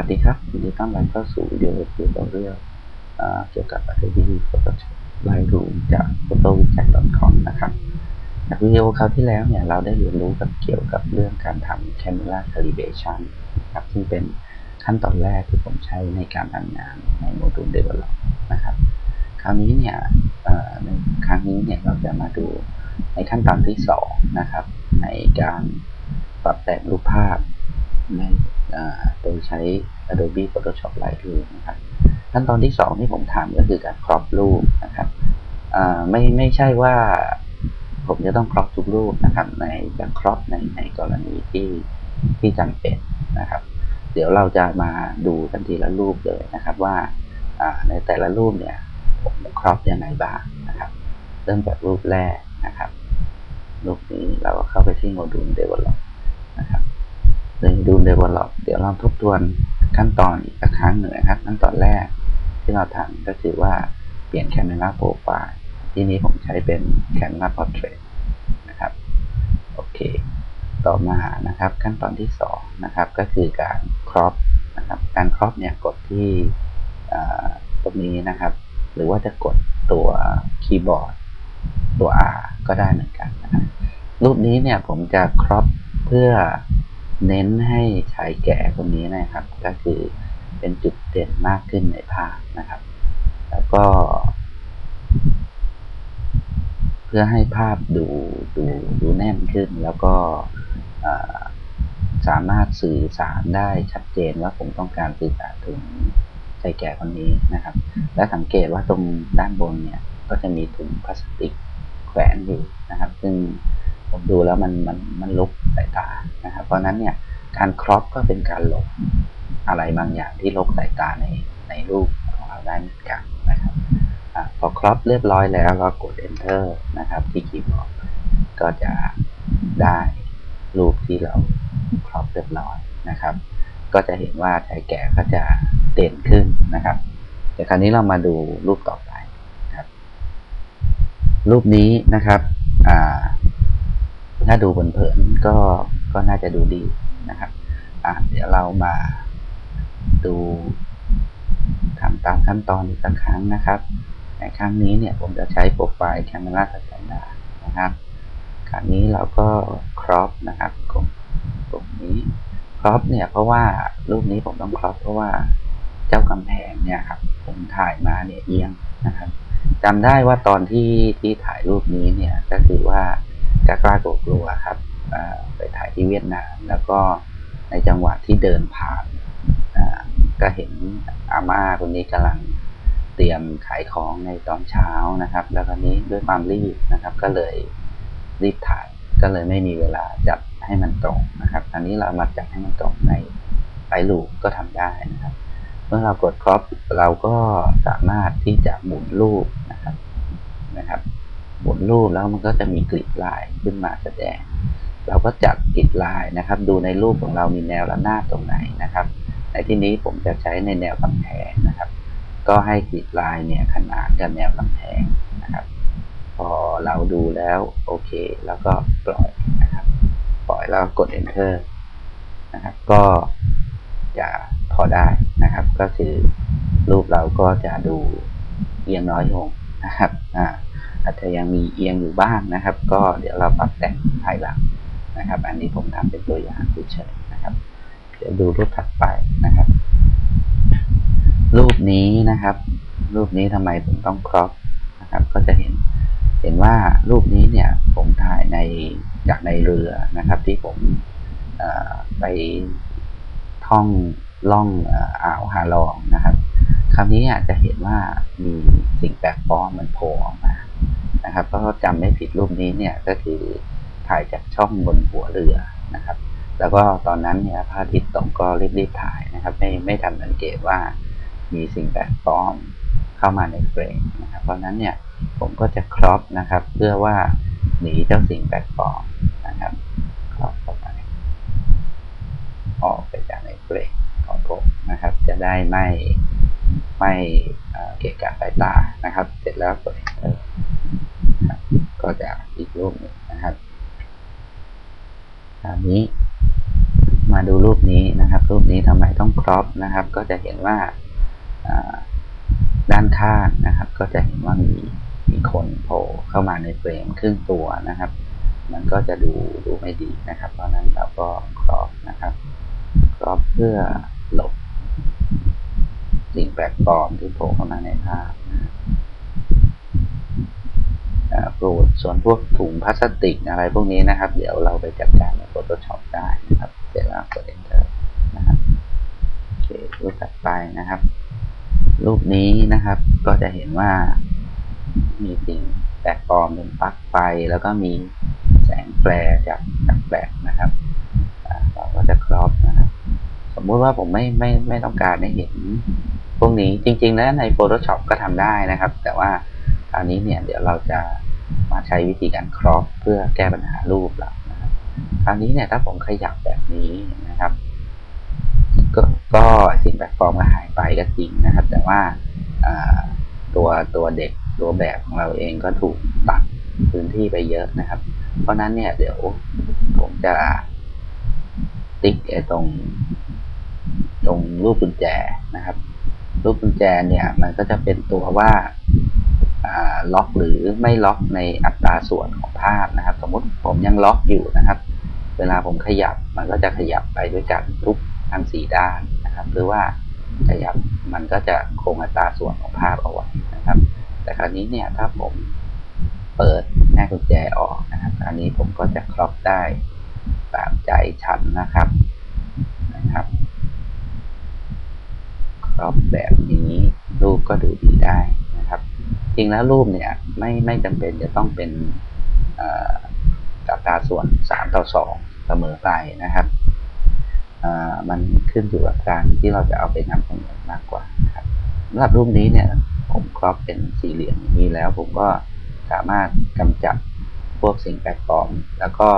วัสดีครับยินดีต้อนรับเข้าสู่วิดีโอเกี่ยวกับเรื่องเกี่ยวกับ Adobe Photoshop Lightroom จาก photowizard.com นะครับจากวิดีโอคราวที่แล้วเนี่ยเราได้เรียนรู้กับเกี่ยวกับเรื่องการทำ Camera Calibration ครับซึ่งเป็นขั้นตอนแรกที่ผมใช้ในการทำงานในโมดูล Develop นะครับ คราวนี้เนี่ยในครั้งนี้เนี่ยเราจะมาดูในขั้นตอนที่ 2 นะครับ ในการปรับแต่งรูปภาพ ในโดยใช้ Adobe Photoshop Lightroom นะครับขั้นตอนที่ 2 ที่ผมทำก็คือการครอปรูปนะครับไม่ไม่ใช่ว่าผมจะต้องครอปทุกรูปนะครับในการครอปในในกรณีที่ที่จำเป็นนะครับ เดี๋ยวเราจะมาดูกันทีละรูปเลยนะครับว่าในแต่ละรูปเนี่ยผมครอปยังไงบ้างนะครับ เริ่มจากรูปแรกนะครับรูปนี้เราก็เข้าไปที่โมดูล Develop นะครับเลยดู develop เดี๋ยวเราทบทวนขั้นตอนอีกครั้งหนึ่งนะครับ ขั้นตอนแรกที่เราทำก็คือว่าเปลี่ยน camera profile ที่นี้ผมใช้เป็น camera portrait นะครับ โอเค ต่อมานะครับขั้นตอนที่2นะครับก็คือการ crop นะครับการ crop เนี่ยกดที่ตรงนี้นะครับ หรือว่าจะกดตัวคีย์บอร์ดตัว R ก็ได้เหมือนกันนะรรูปนี้เนี่ยผมจะ crop เพื่อ เน้นให้ชายแก่คนนี้นะครับ ก็คือเป็นจุดเด่นมากขึ้นในภาพนะครับ แล้วก็ เพื่อให้ภาพดูดูดูแน่นขึ้น แล้วก็สามารถสื่อสารได้ชัดเจนว่าผมต้องการสื่อสารถึงชายแก่คนนี้นะครับ และสังเกตว่าตรงด้านบนเนี่ย ก็จะมีถุงพลาสติกแขวนอยู่นะครับ ซึ่ง ผมดูแล้วมันมันมันลุกสายตานะครับเพราะนั้นเนี่ยการครอปก็เป็นการลบอะไรบางอย่างที่ลบสายตาในในรูปของเราได้เหมือนกันนะครับอพอครอปเรียบร้อยแล้วเรากด enter นะครับ ที่คีย์บอร์ดก็จะได้รูปที่เราครอปเรียบร้อยนะครับ ก็จะเห็นว่าชายแก่ก็จะเด่นขึ้นนะครับเดี๋ยวคราวนี้เรามาดูรูปต่อไปครับ รูปนี้นะครับอ่า ถ้าดูเผินๆก็ก็น่าจะดูดีนะครับอ่เดี๋ยวเรามาดูทำตามขั้นตอนอีกสักครั้งนะครับ ในครั้งนี้เนี่ยผมจะใช้โปรไฟล์แคมราสแตนดาร์นะครับ ครั้งนี้เราก็ครอปนะครับกลุ่มกลุ่มนี้ครอปเนี่ยเพราะว่ารูปนี้ผมต้องครอปเพราะว่าเจ้ากำแพงเนี่ยครับผมถ่ายมาเนี่ยเอียงนะครับจำได้ว่าตอนที่ที่ถ่ายรูปนี้เนี่ยก็คือว่า กล้ากลัวครับไปถ่ายที่เวียดนามแล้วก็ในจังหวะที่เดินผ่านก็เห็นอาม่าคนนี้กำลังเตรียมขายของในตอนเช้านะครับ แล้วครนี้ด้วยความรีบนะครับ ก็เลยรีบถ่ายก็เลยไม่มีเวลาจัดให้มันตรงนะครับอันนี้เรามาจัดให้มันตรงในไฟลูกก็ทำได้นะครับ เมื่อเรากดครอปเราก็สามารถที่จะหมุนรูปนะครับนะครับ หมุนรูปแล้วมันก็จะมีกลีบลายขึ้นมาแสดง เราก็จัดกลีบลายนะครับ ดูในรูปของเรามีแนวระนาบตรงไหนนะครับในที่นี้ผมจะใช้ในแนวกำแพงนะครับ ก็ให้กลีบลายเนี่ยขนานกับแนวกำแพงนะครับ พอเราดูแล้วโอเค แล้วก็ปล่อยนะครับ ปล่อยแล้วกด enter นะครับ ก็จะพอได้นะครับ ก็คือรูปเราก็จะดูเอียงน้อยลงนะครับอ่า อาจจะยังมีเอียงอยู่บ้างนะครับ ก็เดี๋ยวเราปรับแต่งภายหลังนะครับ อันนี้ผมทำเป็นตัวอย่างเฉยๆนะครับ เดี๋ยวดูรูปถัดไปนะครับ รูปนี้นะครับ รูปนี้ทำไมผมต้องครอปนะครับ ก็จะเห็นเห็นว่ารูปนี้เนี่ยผมถ่ายในจากในเรือนะครับ ที่ผมไปท่องล่องอ่าวฮาลองนะครับ คราวนี้อาจจะเห็นว่ามีสิ่งแปลกปลอมมันโผล่ออกมา นะครับเพราจำไม่ผิดรูปนี้เนี่ยก็คือถ่ายจากช่องบนหัวเรือนะครับ แล้วก็ตอนนั้นเนี่ยพระอาทิตย์ตกก็รีบๆถ่ายนะครับ ไม่ไม่ทันสังเกตว่ามีสิ่งแปลกปลอมเข้ามาในเฟรมนะครับ เพราะนั้นเนี่ยผมก็จะครอปนะครับ เพื่อว่าหนีเจ้าสิ่งแปลกปลอมนะครับครอปเข้าไปออกไปจากในเฟรมของผมนะครับ จะได้ไม่ไม่เกะกะสายตานะครับ เสร็จแล้วกด enter ก็จะอีกรูปนึงนะครับคราวนี้มมาดูรูปนี้นะครับ รูปนี้ทำไมต้องครอปนะครับ ก็จะเห็นว่าด้านข้างนะครับ ก็จะเห็นว่ามีมีคนโผล่เข้ามาในเฟรมครึ่งตัวนะครับ มันก็จะดูดูไม่ดีนะครับ เพราะนั้นเราก็ครอปนะครับครอปเพื่อหลบสิ่งแปลกปลอมที่โผล่เข้ามาในภาพ โปรดส่วนพวกถุงพลาสติกอะไรพวกนี้นะครับ เดี๋ยวเราไปจัดการใน Photoshop ได้นะครับเสร็จแล้วกด Enter นะครับโอเครูปถัดไปนะครับ รูปนี้นะครับก็จะเห็นว่ามีสิ่งแปลกปลอมเป็นปลั๊กไฟ แล้วก็มีแสงแฟลร์จากจากแบตนะครับเราก็จะครอบนะครับสมมุติว่าผมไม่ไม่ไม่ต้องการให้เห็นพวกนี้จริง ๆ แล้วใน Photoshop ก็ทำได้นะครับ แต่ว่า ราวนี้เนี่ยเดี๋ยวเราจะมาใช้วิธีการครอปเพื่อแก้ปัญหารูปเรานะครับคราวนี้เนี่ยถ้าผมขยับแบบนี้นะครับ ก็ก็สิ่งแปลกปลอมก็หายไปก็จริงนะครับ แต่ว่าตัวตัวเด็กตัวแบบของเราเองก็ถูกตัดพื้นที่ไปเยอะนะครับ เพราะนั้นเนี่ยเดี๋ยวผมจะติ๊กไอ้ตรง ตรงรูปกุญแจนะครับ รูปกุญแจเนี่ย มันก็จะเป็นตัวว่า ล็อกหรือไม่ล็อกในอัตราส่วนของภาพนะครับ สมมติผมยังล็อกอยู่นะครับ เวลาผมขยับมันก็จะขยับไปด้วยกันทุกทั้งสี่ด้านนะครับ หรือว่าขยับมันก็จะคงอัตราส่วนของภาพเอาไว้นะครับ แต่คราวนี้เนี่ยถ้าผมเปิดแม่กุญแจออกนะครับ อันนี้ผมก็จะครอบได้ตามใจฉันนะครับนะครับครอบแบบนี้รูปก็ดูดีได้ จริงแล้วรูปเนี่ยไม่ไม่จำเป็นจะต้องเป็นอัตราส่วน3ต่อ2เสมอไปนะครับมันขึ้นอยู่กับการที่เราจะเอาไปนำเสนอมากกว่านะครับสำหรับรูปนี้เนี่ยผมครอบเป็นสี่เหลี่ยมนี้แล้วผมก็สามารถกำจัดพวกสิ่งแปลกปลอม แล้วก็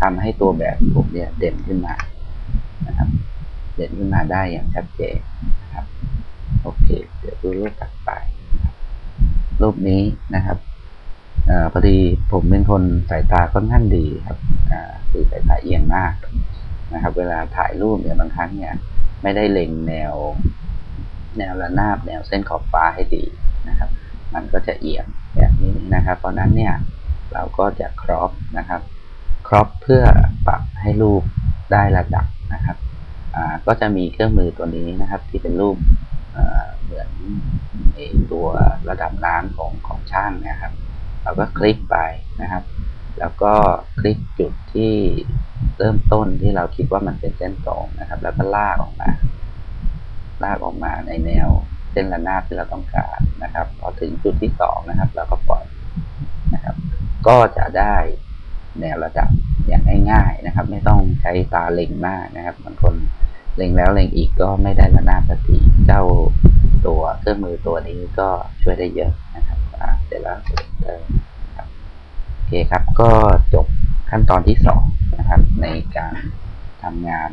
ทำให้ตัวแบบผมเนี่ยเด่นขึ้นมานะครับ เด่นขึ้นมาได้อย่างชัดเจนนะครับโอเค เดี๋ยวดูรูปถัดไป รูปนี้นะครับอพอดีผมเป็นคนสายตาค่อนข้างดีครับคือสายตาเอียงมากนะครับ เวลาถ่ายรูปเนี่ยบางครั้งเนี่ย ไม่ได้เล็งแนว แนวระนาบแนวเส้นขอบฟ้าให้ดีนะครับ มันก็จะเอียงแบบนี้นะครับ เพราะนั้นเนี่ยเราก็จะครอปนะครับครอปเพื่อปรับให้รูปได้ระดับนะครับก็จะมีเครื่องมือตัวนี้นะครับ ที่เป็นรูป เหมือนตัวระดับน้ำของของช่างนะครับ เราก็คลิกไปนะครับ แล้วก็คลิกจุดที่เริ่มต้นที่เราคิดว่ามันเป็นเส้นตรงนะครับ แล้วก็ลากออกมา ลากออกมาในแนวเส้นระนาบที่เราต้องการนะครับ พอถึงจุดที่สองนะครับ เราก็ปล่อยนะครับ ก็จะได้แนวระดับอย่างง่ายๆนะครับ ไม่ต้องใช้ตาเล็งมากนะครับบางคน เล็งแล้วเล็งอีกก็ไม่ได้ระนาบสักทีเจ้าตัวเครื่องมือตัวนี้ก็ช่วยได้เยอะนะครับเสร็จแล้วโอเคครับก็จบขั้นตอนที่สองนะครับในการทำงาน